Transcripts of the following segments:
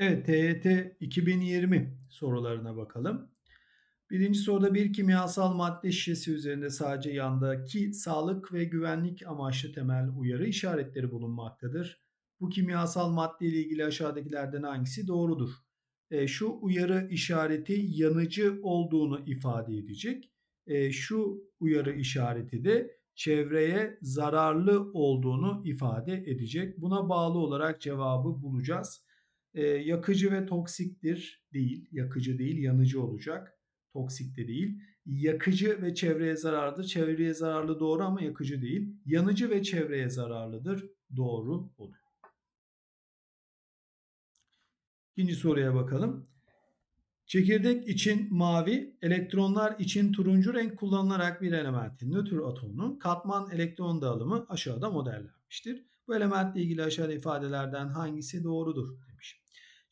Evet, TYT 2020 sorularına bakalım. Birinci soruda bir kimyasal madde şişesi üzerinde sadece yandaki sağlık ve güvenlik amaçlı temel uyarı işaretleri bulunmaktadır. Bu kimyasal madde ile ilgili aşağıdakilerden hangisi doğrudur? E, şu uyarı işareti yanıcı olduğunu ifade edecek. E, şu uyarı işareti de çevreye zararlı olduğunu ifade edecek. Buna bağlı olarak cevabı bulacağız. Yakıcı ve toksiktir değil, yakıcı değil, yanıcı olacak. Toksik de değil. Yakıcı ve çevreye zararlıdır. Çevreye zararlı doğru ama yakıcı değil. Yanıcı ve çevreye zararlıdır. Doğru olur. İkinci soruya bakalım. Çekirdek için mavi, elektronlar için turuncu renk kullanılarak bir elementin nötr atomunun katman elektron dağılımı aşağıda modellenmiştir. Bu elementle ilgili aşağıda ifadelerden hangisi doğrudur.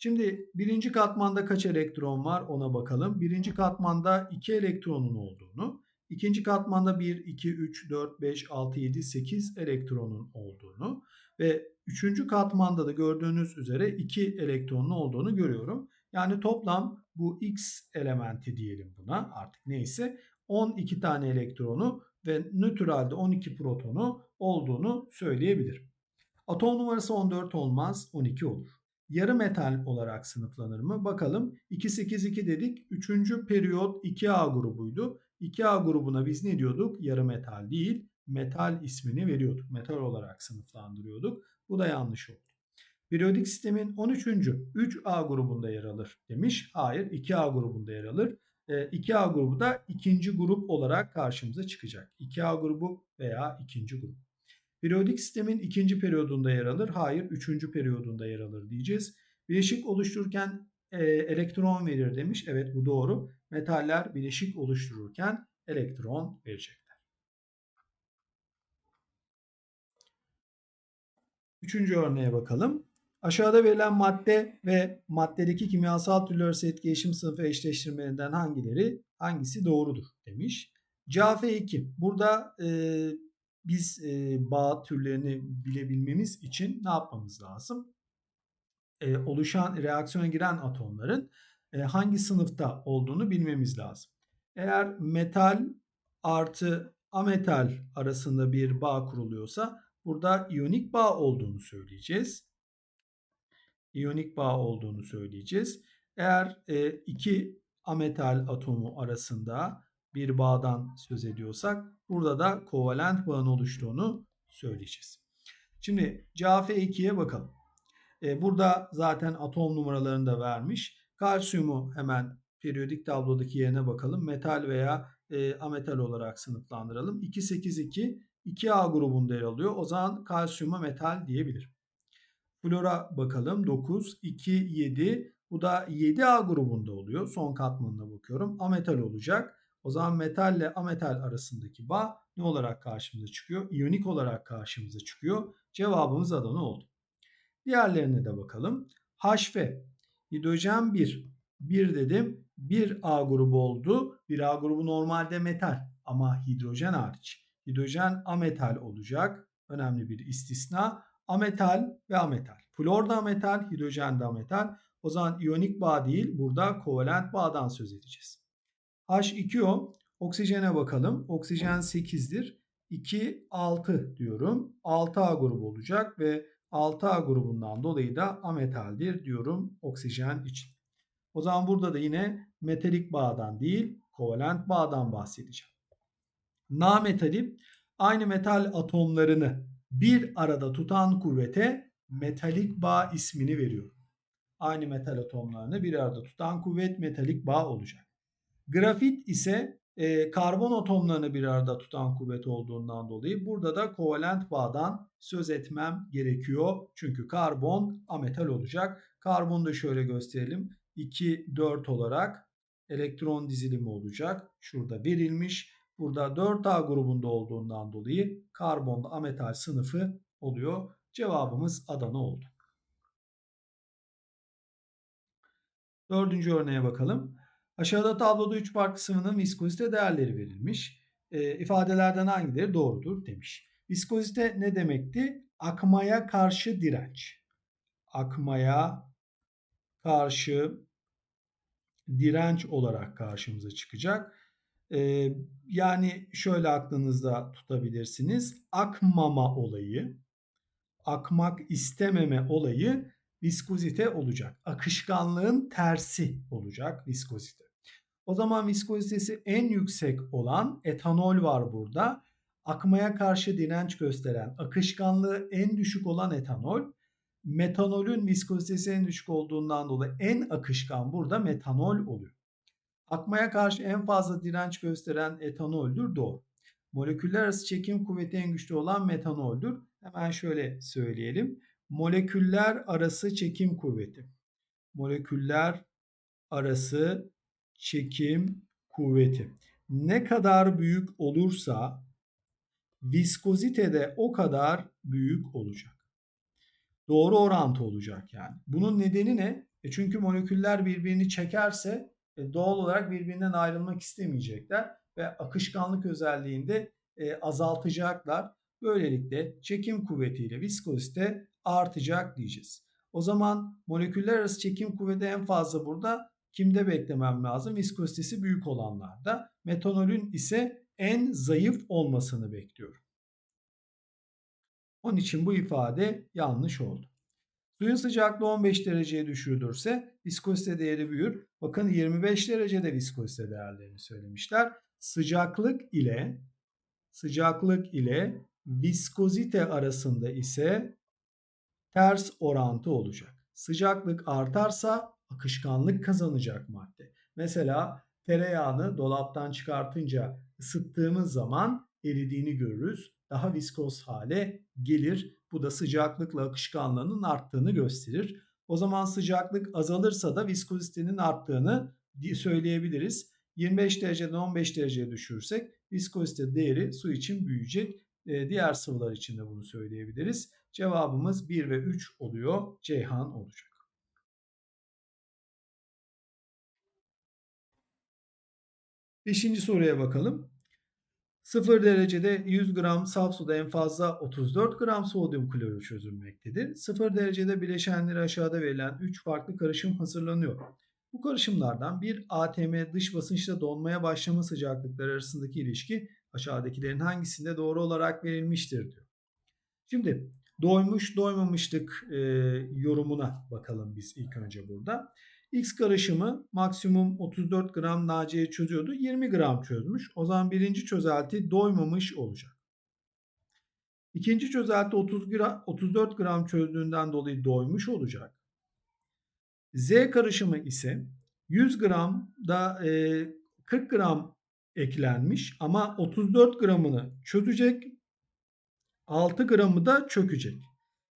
Şimdi birinci katmanda kaç elektron var ona bakalım. Birinci katmanda 2 elektronun olduğunu, ikinci katmanda 1, 2, 3, 4, 5, 6, 7, 8 elektronun olduğunu ve üçüncü katmanda da gördüğünüz üzere 2 elektronun olduğunu görüyorum. Yani toplam bu X elementi diyelim buna artık neyse 12 tane elektronu ve nötralde 12 protonu olduğunu söyleyebilirim. Atom numarası 14 olmaz 12 olur. Yarı metal olarak sınıflanır mı? Bakalım 282 dedik. Üçüncü periyot 2A grubuydu. 2A grubuna biz ne diyorduk? Yarı metal değil metal ismini veriyorduk. Metal olarak sınıflandırıyorduk. Bu da yanlış oldu. Periyodik sistemin 13. 3A grubunda yer alır demiş. Hayır 2A grubunda yer alır. 2A grubu da ikinci grup olarak karşımıza çıkacak. 2A grubu veya ikinci grup. Periyodik sistemin ikinci periyodunda yer alır. Hayır, üçüncü periyodunda yer alır diyeceğiz. Bileşik oluştururken e, elektron verir demiş. Evet bu doğru. Metaller bileşik oluştururken elektron verecekler. Üçüncü örneğe bakalım. Aşağıda verilen madde ve maddedeki kimyasal türler arası etkileşim sınıfı eşleştirmelerinden hangileri hangisi doğrudur demiş. CaF2. Burada e, biz e, bağ türlerini bilebilmemiz için ne yapmamız lazım? E, oluşan reaksiyona giren atomların e, hangi sınıfta olduğunu bilmemiz lazım. Eğer metal artı ametal arasında bir bağ kuruluyorsa burada iyonik bağ olduğunu söyleyeceğiz. İyonik bağ olduğunu söyleyeceğiz. Eğer e, iki ametal atomu arasında bir bağdan söz ediyorsak burada da kovalent bağın oluştuğunu söyleyeceğiz. Şimdi CaF2'ye bakalım. E, burada zaten atom numaralarını da vermiş. Kalsiyumu hemen periyodik tablodaki yerine bakalım. Metal veya e, ametal olarak sınıflandıralım. 282 2A grubunda yer alıyor. O zaman kalsiyuma metal diyebilirim. Flora bakalım. 9, 2, 7. Bu da 7A grubunda oluyor. Son katmanına bakıyorum. Ametal olacak. O zaman metal ile ametal arasındaki bağ ne olarak karşımıza çıkıyor? İyonik olarak karşımıza çıkıyor. Cevabımız Adana oldu. Diğerlerine de bakalım. HF, hidrojen 1. 1 dedim. 1A grubu oldu. 1A grubu normalde metal ama hidrojen hariç. Hidrojen ametal olacak. Önemli bir istisna. Ametal ve ametal. Flor da ametal, hidrojen de ametal. O zaman iyonik bağ değil, burada kovalent bağdan söz edeceğiz. H2O oksijene bakalım. Oksijen 8'dir. 2, 6 diyorum. 6A grubu olacak ve 6A grubundan dolayı da ametaldir diyorum oksijen için. O zaman burada da yine metalik bağdan değil kovalent bağdan bahsedeceğim. Nametali aynı metal atomlarını bir arada tutan kuvvete metalik bağ ismini veriyor. Aynı metal atomlarını bir arada tutan kuvvet metalik bağ olacak. Grafit ise e, karbon atomlarını bir arada tutan kuvvet olduğundan dolayı burada da kovalent bağdan söz etmem gerekiyor. Çünkü karbon ametal olacak. Karbonu da şöyle gösterelim. 2, 4 olarak elektron dizilimi olacak. Şurada verilmiş. Burada 4A grubunda olduğundan dolayı karbonda ametal sınıfı oluyor. Cevabımız Adana oldu. Dördüncü örneğe bakalım. Aşağıda tabloda 3 farklı sıvının viskozite değerleri verilmiş. E, ifadelerden hangileri doğrudur demiş. Viskozite ne demekti? Akmaya karşı direnç. Akmaya karşı direnç olarak karşımıza çıkacak. Ee, yani şöyle aklınızda tutabilirsiniz. Akmama olayı, akmak istememe olayı viskozite olacak. Akışkanlığın tersi olacak viskozite. O zaman viskozitesi en yüksek olan etanol var burada. Akmaya karşı direnç gösteren, akışkanlığı en düşük olan etanol. Metanolün viskozitesi en düşük olduğundan dolayı en akışkan burada metanol oluyor. Akmaya karşı en fazla direnç gösteren etanoldür doğru. Moleküller arası çekim kuvveti en güçlü olan metanoldür. Hemen şöyle söyleyelim. Moleküller arası çekim kuvveti. Moleküller arası çekim kuvveti. Ne kadar büyük olursa viskozite de o kadar büyük olacak. Doğru orantı olacak yani. Bunun nedeni ne? E çünkü moleküller birbirini çekerse e doğal olarak birbirinden ayrılmak istemeyecekler ve akışkanlık özelliğinde e, azaltacaklar. Böylelikle çekim kuvvetiyle viskozite artacak diyeceğiz. O zaman moleküller arası çekim kuvveti en fazla burada kimde beklemem lazım? Viskozitesi büyük olanlarda. Metanolün ise en zayıf olmasını bekliyorum. Onun için bu ifade yanlış oldu. Suyun sıcaklığı 15 dereceye düşürülürse viskozite değeri büyür. Bakın 25 derecede viskozite değerlerini söylemişler. Sıcaklık ile sıcaklık ile viskozite arasında ise ters orantı olacak. Sıcaklık artarsa akışkanlık kazanacak madde. Mesela tereyağını dolaptan çıkartınca ısıttığımız zaman eridiğini görürüz. Daha viskoz hale gelir. Bu da sıcaklıkla akışkanlığının arttığını gösterir. O zaman sıcaklık azalırsa da viskozitenin arttığını söyleyebiliriz. 25 dereceden 15 dereceye düşürsek viskozite değeri su için büyüyecek. Diğer sıvılar için de bunu söyleyebiliriz. Cevabımız 1 ve 3 oluyor. Ceyhan olacak. Beşinci soruya bakalım. 0 derecede 100 gram saf suda en fazla 34 gram sodyum klorür çözülmektedir. 0 derecede bileşenleri aşağıda verilen 3 farklı karışım hazırlanıyor. Bu karışımlardan bir ATM dış basınçla donmaya başlama sıcaklıkları arasındaki ilişki aşağıdakilerin hangisinde doğru olarak verilmiştir diyor. Şimdi doymuş doymamışlık e, yorumuna bakalım biz ilk önce burada. X karışımı maksimum 34 gram NaC'ye çözüyordu. 20 gram çözmüş. O zaman birinci çözelti doymamış olacak. İkinci çözelti 30 gram, 34 gram çözdüğünden dolayı doymuş olacak. Z karışımı ise 100 gram da e, 40 gram eklenmiş ama 34 gramını çözecek 6 gramı da çökecek.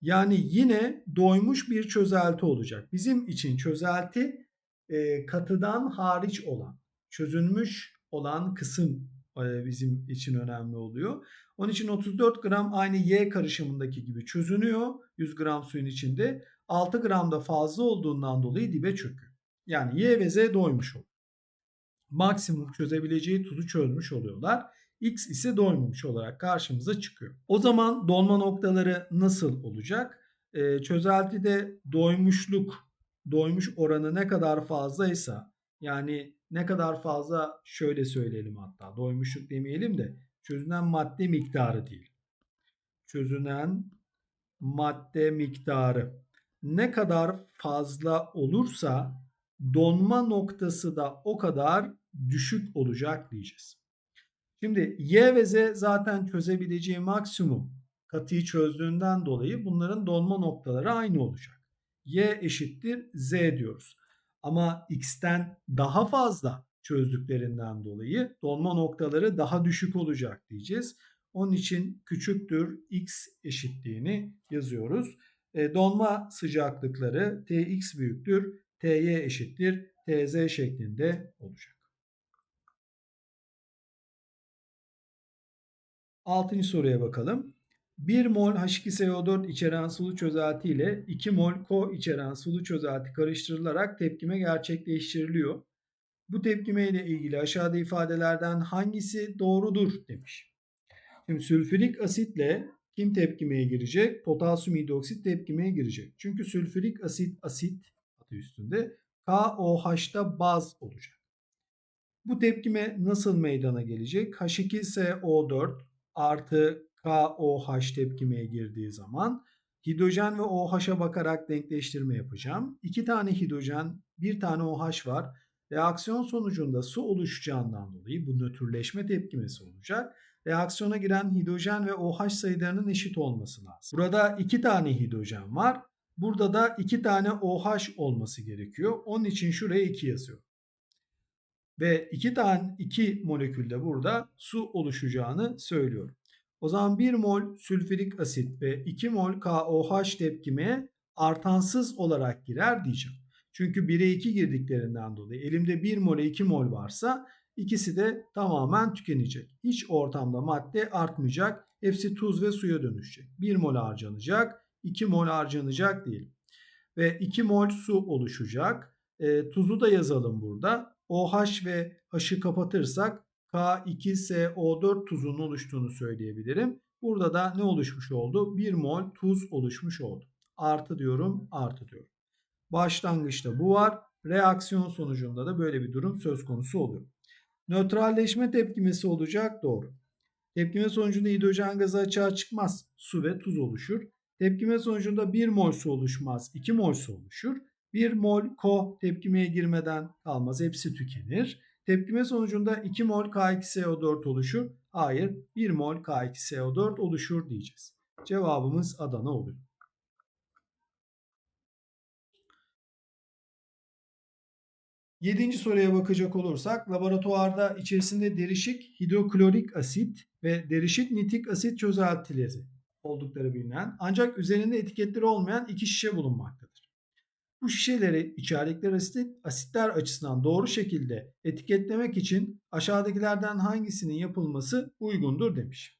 Yani yine doymuş bir çözelti olacak. Bizim için çözelti e, katıdan hariç olan, çözülmüş olan kısım e, bizim için önemli oluyor. Onun için 34 gram aynı Y karışımındaki gibi çözünüyor 100 gram suyun içinde. 6 gram da fazla olduğundan dolayı dibe çöküyor. Yani Y ve Z doymuş oluyor. Maksimum çözebileceği tuzu çözmüş oluyorlar. X ise doymamış olarak karşımıza çıkıyor. O zaman donma noktaları nasıl olacak? Ee, çözeltide doymuşluk, doymuş oranı ne kadar fazlaysa yani ne kadar fazla şöyle söyleyelim hatta doymuşluk demeyelim de çözünen madde miktarı değil. Çözünen madde miktarı ne kadar fazla olursa donma noktası da o kadar düşük olacak diyeceğiz. Şimdi y ve z zaten çözebileceği maksimum katıyı çözdüğünden dolayı bunların donma noktaları aynı olacak. y eşittir z diyoruz. Ama x'ten daha fazla çözdüklerinden dolayı donma noktaları daha düşük olacak diyeceğiz. Onun için küçüktür x eşitliğini yazıyoruz. E, donma sıcaklıkları Tx büyüktür, Ty eşittir, Tz şeklinde olacak. Altıncı soruya bakalım. 1 mol H2SO4 içeren sulu çözelti ile 2 mol Ko içeren sulu çözelti karıştırılarak tepkime gerçekleştiriliyor. Bu tepkime ile ilgili aşağıda ifadelerden hangisi doğrudur demiş. Şimdi sülfürik asitle kim tepkimeye girecek? Potasyum hidroksit tepkimeye girecek. Çünkü sülfürik asit asit madde üstünde. KOH'da baz olacak. Bu tepkime nasıl meydana gelecek? H2SO4 artı KOH tepkimeye girdiği zaman hidrojen ve OH'a bakarak denkleştirme yapacağım. İki tane hidrojen, bir tane OH var. Reaksiyon sonucunda su oluşacağından dolayı bu nötrleşme tepkimesi olacak. Reaksiyona giren hidrojen ve OH sayılarının eşit olması lazım. Burada iki tane hidrojen var. Burada da iki tane OH olması gerekiyor. Onun için şuraya 2 yazıyor. Ve iki tane iki molekülde burada su oluşacağını söylüyorum. O zaman 1 mol sülfürik asit ve 2 mol KOH tepkimeye artansız olarak girer diyeceğim. Çünkü 1'e 2 girdiklerinden dolayı elimde 1 mole 2 mol varsa ikisi de tamamen tükenecek. Hiç ortamda madde artmayacak. Hepsi tuz ve suya dönüşecek. 1 mol harcanacak, 2 mol harcanacak değil. Ve 2 mol su oluşacak. E, tuzu da yazalım burada. OH ve H'ı kapatırsak K2SO4 tuzunun oluştuğunu söyleyebilirim. Burada da ne oluşmuş oldu? 1 mol tuz oluşmuş oldu. Artı diyorum, artı diyorum. Başlangıçta bu var. Reaksiyon sonucunda da böyle bir durum söz konusu oluyor. Nötralleşme tepkimesi olacak doğru. Tepkime sonucunda hidrojen gazı açığa çıkmaz. Su ve tuz oluşur. Tepkime sonucunda 1 mol su oluşmaz. 2 mol su oluşur. 1 mol ko tepkimeye girmeden kalmaz. Hepsi tükenir. Tepkime sonucunda 2 mol K2SO4 oluşur. Hayır 1 mol K2SO4 oluşur diyeceğiz. Cevabımız Adana oluyor. Yedinci soruya bakacak olursak laboratuvarda içerisinde derişik hidroklorik asit ve derişik nitrik asit çözeltileri oldukları bilinen ancak üzerinde etiketleri olmayan iki şişe bulunmaktadır. Bu şişeleri içerdikleri asit, asitler açısından doğru şekilde etiketlemek için aşağıdakilerden hangisinin yapılması uygundur demiş.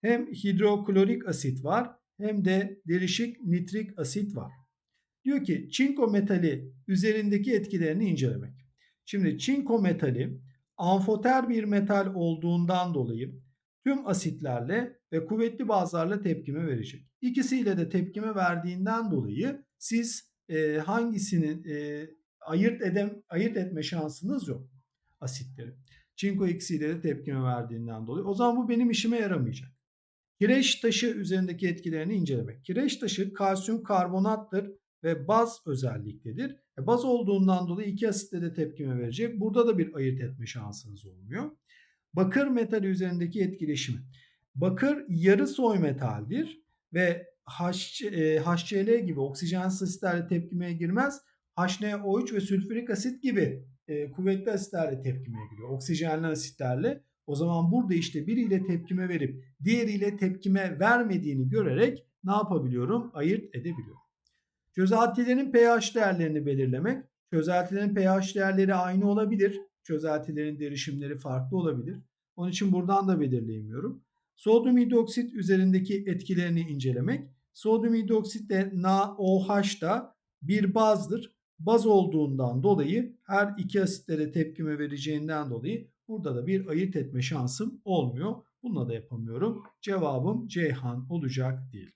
Hem hidroklorik asit var hem de derişik nitrik asit var. Diyor ki çinko metali üzerindeki etkilerini incelemek. Şimdi çinko metali amfoter bir metal olduğundan dolayı tüm asitlerle ve kuvvetli bazlarla tepkime verecek. İkisiyle de tepkime verdiğinden dolayı siz e, hangisini e, ayırt edem ayırt etme şansınız yok asitleri. Çinko ikisiyle de tepkime verdiğinden dolayı. O zaman bu benim işime yaramayacak. Kireç taşı üzerindeki etkilerini incelemek. Kireç taşı kalsiyum karbonattır ve baz özelliktedir. E, baz olduğundan dolayı iki asitle de tepkime verecek. Burada da bir ayırt etme şansınız olmuyor. Bakır metali üzerindeki etkileşimi. Bakır yarı soy metaldir ve HCl e, gibi oksijensiz asitlerle tepkimeye girmez. HNO3 ve sülfürik asit gibi e, kuvvetli asitlerle tepkimeye giriyor. Oksijenli asitlerle. O zaman burada işte biriyle tepkime verip diğeriyle tepkime vermediğini görerek ne yapabiliyorum? Ayırt edebiliyorum. Çözeltilerin pH değerlerini belirlemek. Çözeltilerin pH değerleri aynı olabilir. Çözeltilerin derişimleri farklı olabilir. Onun için buradan da belirleyemiyorum. Sodyum hidroksit üzerindeki etkilerini incelemek. Sodyum hidroksit de NaOH da bir bazdır. Baz olduğundan dolayı her iki asitlere tepkime vereceğinden dolayı burada da bir ayırt etme şansım olmuyor. Bununla da yapamıyorum. Cevabım Ceyhan olacak değil.